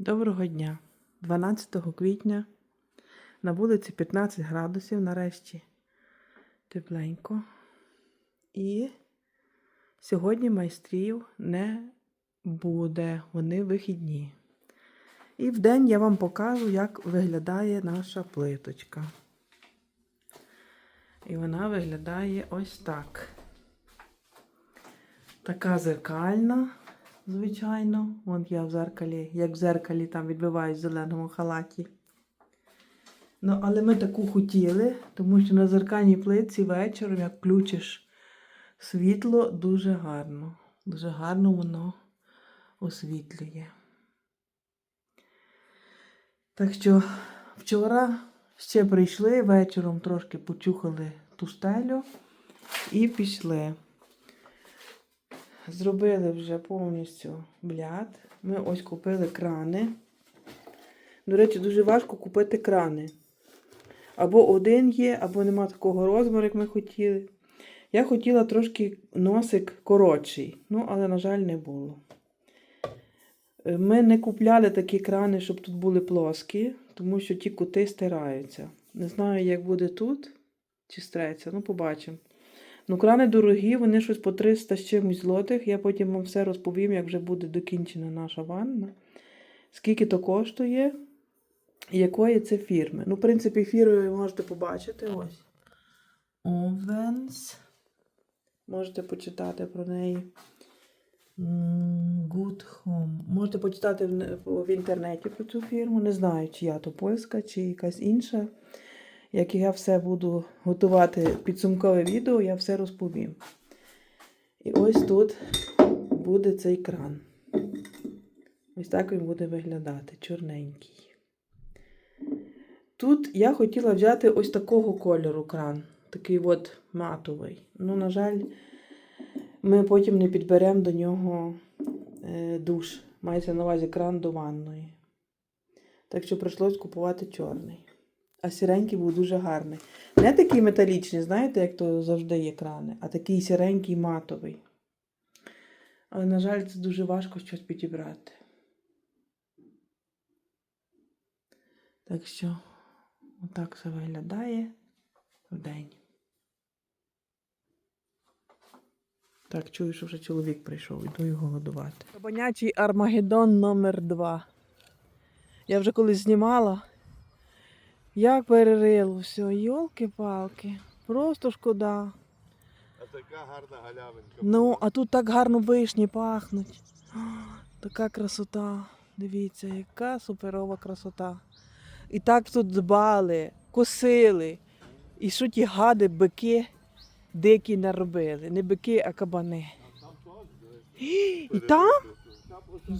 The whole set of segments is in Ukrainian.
Доброго дня. 12 квітня на вулиці 15 градусів, нарешті тепленько. І сьогодні майстрів не буде, вони вихідні. І вдень я вам покажу, як виглядає наша плиточка. І вона виглядає ось так. Така зеркальна, звичайно. Вон я в зеркалі, як в зеркалі там відбиваюсь в зеленому халаті. Ну, але ми таку хотіли, тому що на зеркальній плитці вечором, як включиш світло, дуже гарно. Дуже гарно воно освітлює. Так що вчора ще прийшли, вечором трошки почухали ту стелю і пішли. Зробили вже повністю бляд. Ми ось купили крани. До речі, дуже важко купити крани. Або один є, або нема такого розміру, як ми хотіли. Я хотіла трошки носик коротший, ну, але, на жаль, не було. Е, Ми не купляли такі крани, щоб тут були плоскі, тому що ті кути стираються. Не знаю, як буде тут, чи стреться, ну побачимо. Ну, крани дорогі, вони щось по 300 з чимось злотих. Я потім вам все розповім, як вже буде докінчена наша ванна. Скільки то коштує, і якої це фірми. Ну, в принципі, фірму ви можете побачити. Ось. Ovens. Можете почитати про неї. Good Home. Можете почитати в, в інтернеті про цю фірму. Не знаю, чи я то польська, чи якась інша. Як я все буду готувати підсумкове відео, я все розповім. І ось тут буде цей кран. Ось так він буде виглядати, чорненький. Тут я хотіла взяти ось такого кольору кран, такий от матовий. Ну, на жаль, ми потім не підберемо до нього е, душ. Мається на увазі кран до ванної. Так що прийшлось купувати чорний. А сіренький був дуже гарний. Не такий металічний, знаєте, як то завжди є крани, а такий сіренький матовий. Але, на жаль, це дуже важко щось підібрати. Так що, отак все виглядає вдень. Так, чую, що вже чоловік прийшов, іду його годувати. Кабанячий Армагеддон номер 2 Я вже колись знімала. Як перерило все, йолки-палки. Просто шкода. А така гарна галявинка. Ну, а тут так гарно вишні пахнуть. Така красота. Дивіться, яка суперова красота. І так тут дбали, косили. І що ті гади, бики дикі наробили. Не бики, а кабани. І там?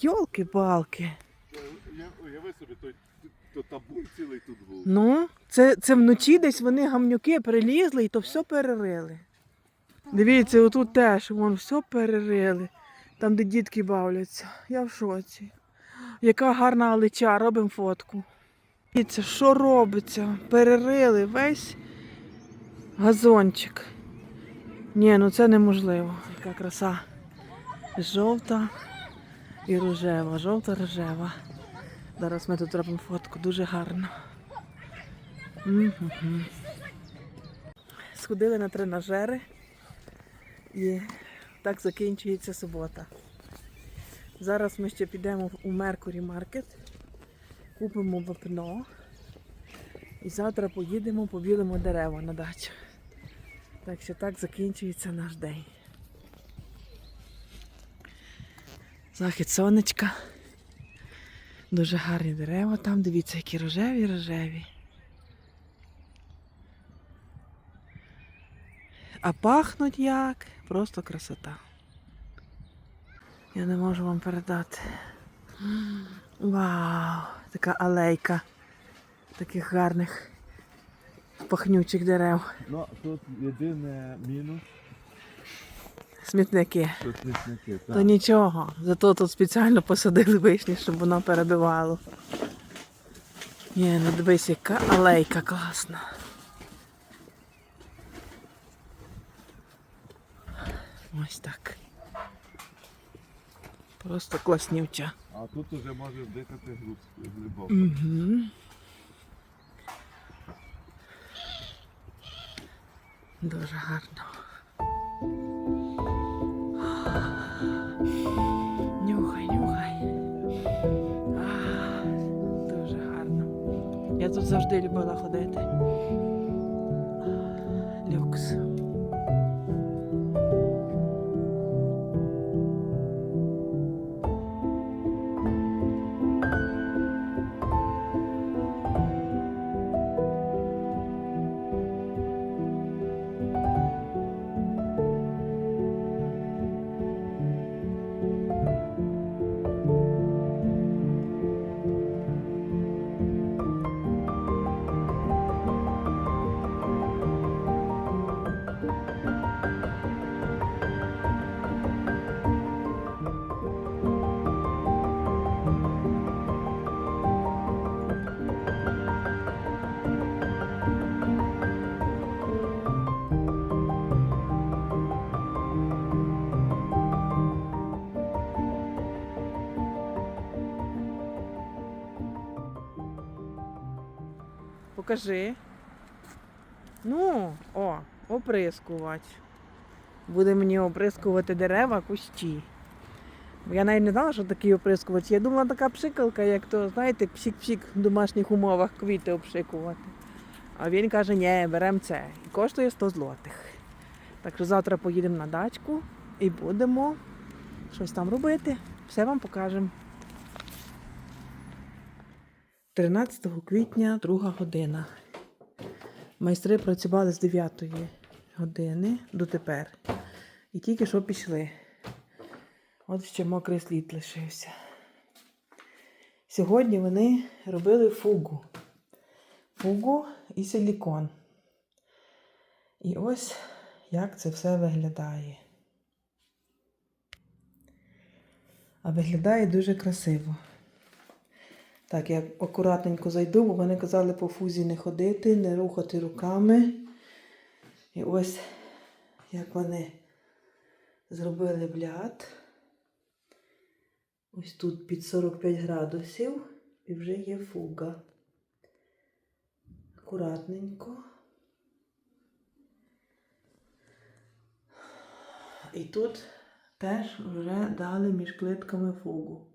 Йолки-палки. Уяви собі, той, то табун цілий тут був. Ну, це, це вночі десь вони гамнюки прилізли і то все перерили. Дивіться, отут теж вон все перерили. Там, де дітки бавляться. Я в шоці. Яка гарна алича, робимо фотку. Дивіться, що робиться? Перерили весь газончик. Ні, ну це неможливо. Яка краса. Жовта і рожева, жовта рожева. Зараз ми тут робимо фотку, дуже гарно. Сходили на тренажери і так закінчується субота. Зараз ми ще підемо у Меркурі Маркет, купимо вапно і завтра поїдемо, побілимо дерева на дачу. Так що так закінчується наш день. Захід сонечка. Дуже гарні дерева там, дивіться, які рожеві, рожеві. А пахнуть як, просто красота. Я не можу вам передати. Вау! Така алейка таких гарних пахнючих дерев. Ну, тут єдине мінус, Смітники. тут смітники. То нічого. Зато тут спеціально посадили вишні, щоб воно перебивало. Ні, ну дивись, яка алейка класна. Ось так. Просто класнюча. А тут уже можеш дихати глиб- глибоко. Угу. Дуже гарно. Завжди любила ходити. Покажи. Ну, о, оприскувач. Буде мені оприскувати дерева, кущі. Я навіть не знала, що такий оприскувач. Я думала, така пшикалка, як то, знаєте, пшик-пшик в домашніх умовах квіти обшикувати. А він каже, ні, беремо це. І коштує 100 злотих. Так що завтра поїдемо на дачку і будемо щось там робити. Все вам покажемо. 13 квітня, друга година. Майстри працювали з 9 години до тепер. І тільки що пішли. От ще мокрий слід лишився. Сьогодні вони робили фугу. Фугу і силікон. І ось як це все виглядає. А виглядає дуже красиво. Так, я акуратненько зайду, бо вони казали по фузі не ходити, не рухати руками. І ось як вони зробили бляд. Ось тут під 45 градусів і вже є фуга. Акуратненько. І тут теж вже дали між плитками фугу.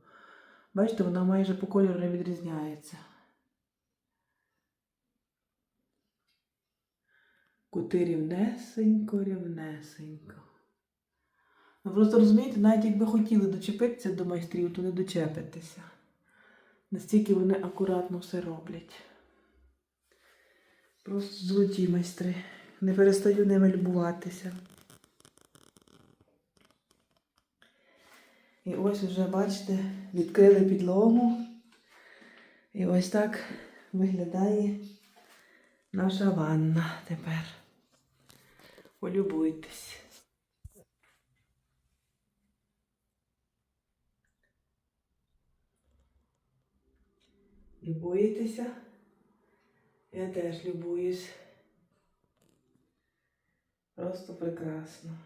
Бачите, вона майже по кольору не відрізняється. Кути рівнесенько, рівнесенько. Ну просто розумієте, навіть якби хотіли дочепитися до майстрів, то не дочепитися. Настільки вони акуратно все роблять. Просто золоті майстри. Не перестаю ними любуватися. І ось вже, бачите, відкрили підлогу. І ось так виглядає наша ванна тепер. Полюбуйтесь. Любуєтеся? Я теж любуюсь. Просто прекрасно.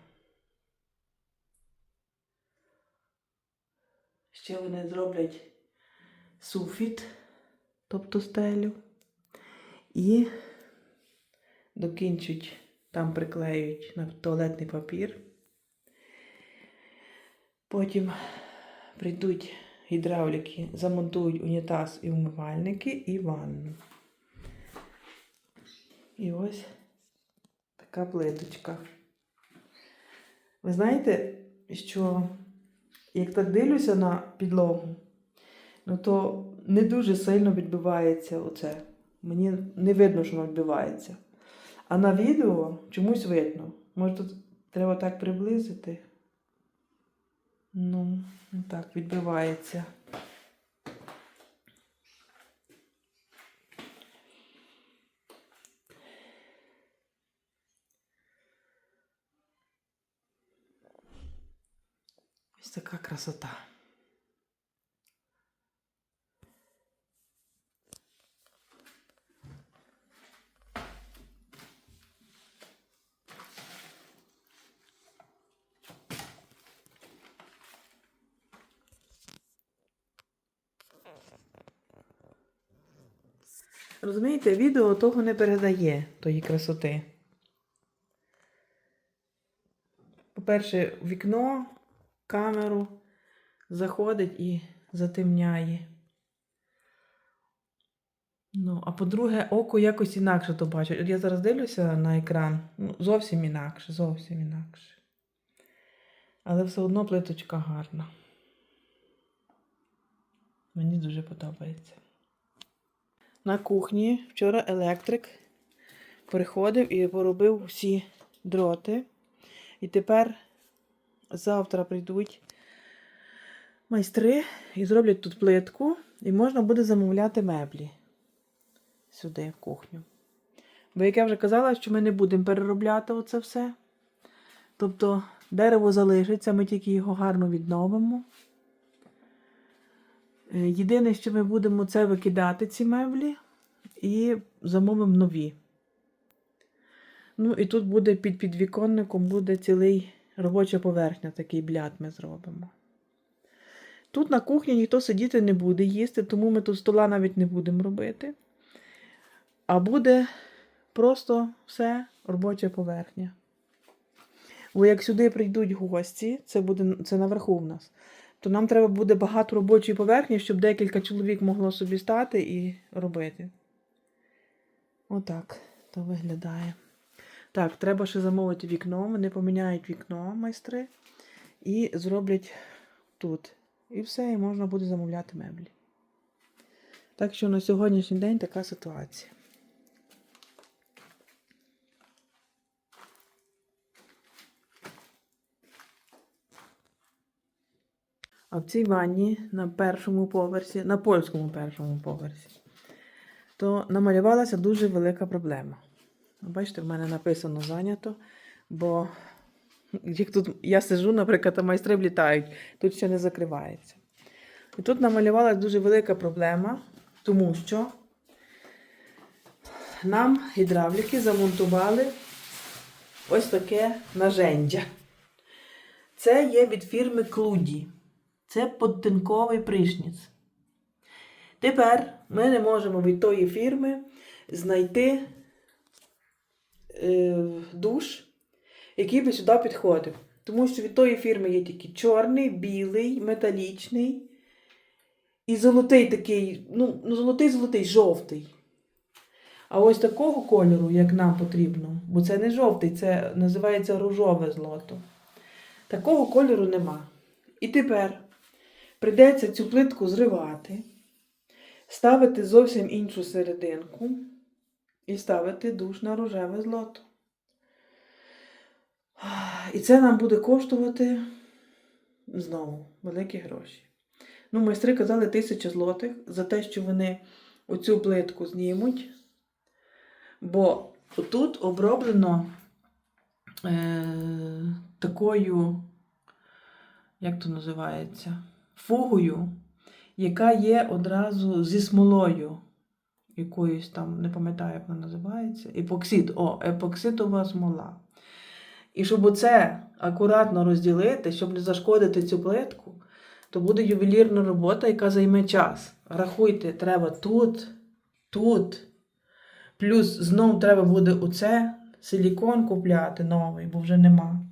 Ще вони зроблять суфіт, тобто стелю, і докінчать, там приклеюють на туалетний папір. Потім прийдуть гідравліки, замонтують унітаз і умивальники і ванну. І ось така плиточка. Ви знаєте, що як так дивлюся на підлогу, ну то не дуже сильно відбивається оце. Мені не видно, що воно відбивається. А на відео чомусь видно. Може тут треба так приблизити. Ну, так, відбивається. така красота. Розумієте, відео того не передає тої красоти. По-перше, вікно камеру заходить і затемняє. Ну, а по-друге, око якось інакше то бачить. От я зараз дивлюся на екран, ну, зовсім інакше, зовсім інакше. Але все одно плиточка гарна. Мені дуже подобається. На кухні вчора електрик приходив і поробив всі дроти. І тепер завтра прийдуть майстри і зроблять тут плитку, і можна буде замовляти меблі сюди, в кухню. Бо, як я вже казала, що ми не будемо переробляти оце все. Тобто дерево залишиться, ми тільки його гарно відновимо. Е, Єдине, що ми будемо це викидати, ці меблі, і замовимо нові. Ну, і тут буде під підвіконником буде цілий робоча поверхня, такий бляд ми зробимо. Тут на кухні ніхто сидіти не буде їсти, тому ми тут стола навіть не будемо робити. А буде просто все робоча поверхня. Бо як сюди прийдуть гості, це буде це наверху в нас, то нам треба буде багато робочої поверхні, щоб декілька чоловік могло собі стати і робити. Отак то виглядає. Так, треба ще замовити вікно. Вони поміняють вікно майстри і зроблять тут. І все, і можна буде замовляти меблі. Так що на сьогоднішній день така ситуація. А в цій ванні на першому поверсі, на польському першому поверсі, то намалювалася дуже велика проблема. Бачите, в мене написано зайнято, бо як тут я сижу, наприклад, а майстри влітають, тут ще не закривається. І тут намалювалася дуже велика проблема, тому що нам гідравліки замонтували ось таке нажендя. Це є від фірми Клуді. Це подтинковий пришніц. Тепер ми не можемо від тої фірми знайти душ, який би сюди підходив. Тому що від тої фірми є тільки чорний, білий, металічний і золотий такий, ну, ну золотий, золотий, жовтий. А ось такого кольору, як нам потрібно, бо це не жовтий, це називається рожове злото. Такого кольору нема. І тепер прийдеться цю плитку зривати, ставити зовсім іншу серединку і ставити душ на рожеве злото. І це нам буде коштувати знову великі гроші. Ну, майстри казали тисяча злотих за те, що вони оцю плитку знімуть. Бо тут оброблено е, такою, як то називається, фугою, яка є одразу зі смолою. Якоюсь там, не пам'ятаю, як вона називається. Епоксид, о, епоксидова смола. І щоб оце акуратно розділити, щоб не зашкодити цю плитку, то буде ювелірна робота, яка займе час. Рахуйте, треба тут, тут. Плюс знов треба буде оце силікон купляти новий, бо вже нема.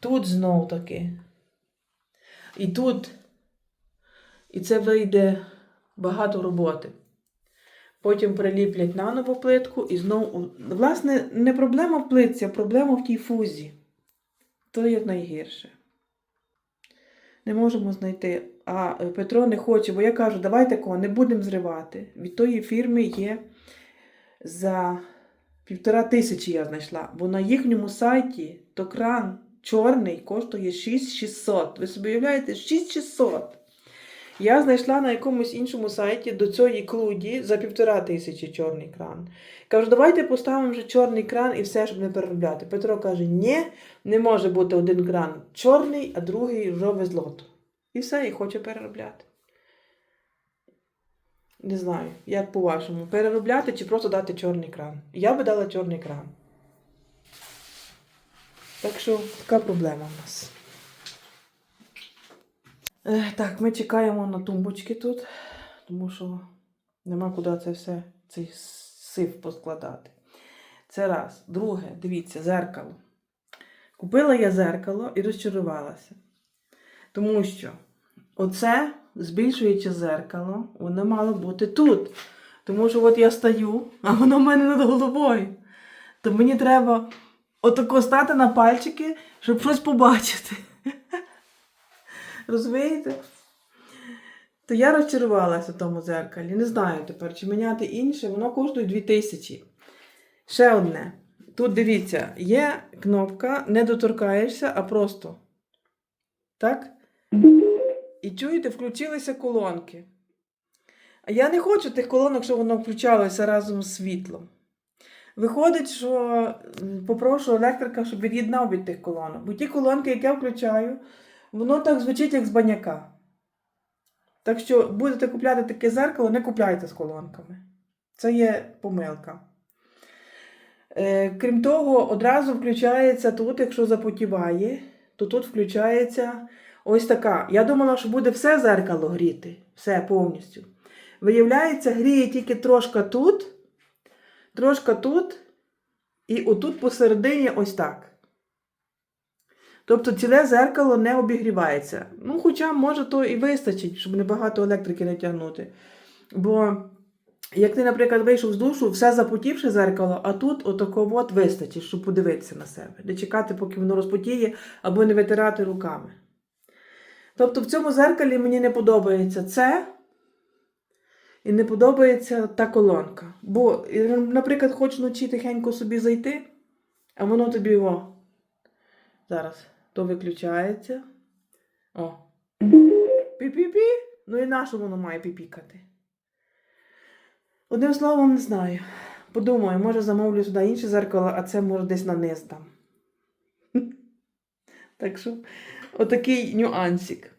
Тут знов таки. І тут. І це вийде багато роботи. Потім приліплять наново плитку і знову. Власне, не проблема в плитці, а проблема в тій фузі. То є найгірше. Не можемо знайти. А е, Петро не хоче, бо я кажу, давай такого, не будемо зривати. Від тої фірми є за півтора тисячі я знайшла, бо на їхньому сайті то кран чорний коштує 6600. Ви собі уявляєте, 6600. Я знайшла на якомусь іншому сайті до цієї клуді за півтора тисячі чорний кран. Кажу, давайте поставимо вже чорний кран і все, щоб не переробляти. Петро каже, ні, не може бути один кран чорний, а другий рожове злото. І все, і хоче переробляти. Не знаю, як по-вашому, переробляти чи просто дати чорний кран. Я би дала чорний кран. Так що така проблема в нас. Так, ми чекаємо на тумбочки тут, тому що Нема куди це все, цей сив поскладати. Це раз. Друге, дивіться, зеркало. Купила я зеркало і розчарувалася. Тому що оце збільшуюче зеркало, воно мало бути тут. Тому що от я стою, а воно в мене над головою. То мені треба отако стати на пальчики, щоб щось побачити. Розумієте? То я розчарувалася в тому зеркалі. Не знаю тепер, чи міняти інше, воно коштує 2000. Ще одне. Тут дивіться, є кнопка, не доторкаєшся, а просто. Так? І чуєте, включилися колонки. А я не хочу тих колонок, щоб воно включалося разом з світлом. Виходить, що попрошу електрика, щоб від'єднав від тих колонок. Бо ті колонки, які я включаю, воно так звучить, як з баняка. Так що будете купляти таке зеркало, не купляйте з колонками. Це є помилка. Е, крім того, одразу включається тут, якщо запотіває, то тут включається ось така. Я думала, що буде все зеркало гріти, все повністю. Виявляється, гріє тільки трошка тут, трошка тут, і отут посередині ось так. Тобто ціле зеркало не обігрівається. Ну, хоча, може, то і вистачить, щоб небагато електрики не тягнути. Бо, як ти, наприклад, вийшов з душу, все запотівши зеркало, а тут отако от вистачить, щоб подивитися на себе. Не чекати, поки воно розпотіє, або не витирати руками. Тобто в цьому зеркалі мені не подобається це. І не подобається та колонка. Бо, наприклад, хочеш вночі тихенько собі зайти, а воно тобі о. Зараз то виключається. О. Пі-пі-пі. Ну і на що воно має піпікати? Одним словом, не знаю. Подумаю, може замовлю сюди інше зеркало, а це може десь на низ там. Так що, отакий нюансик.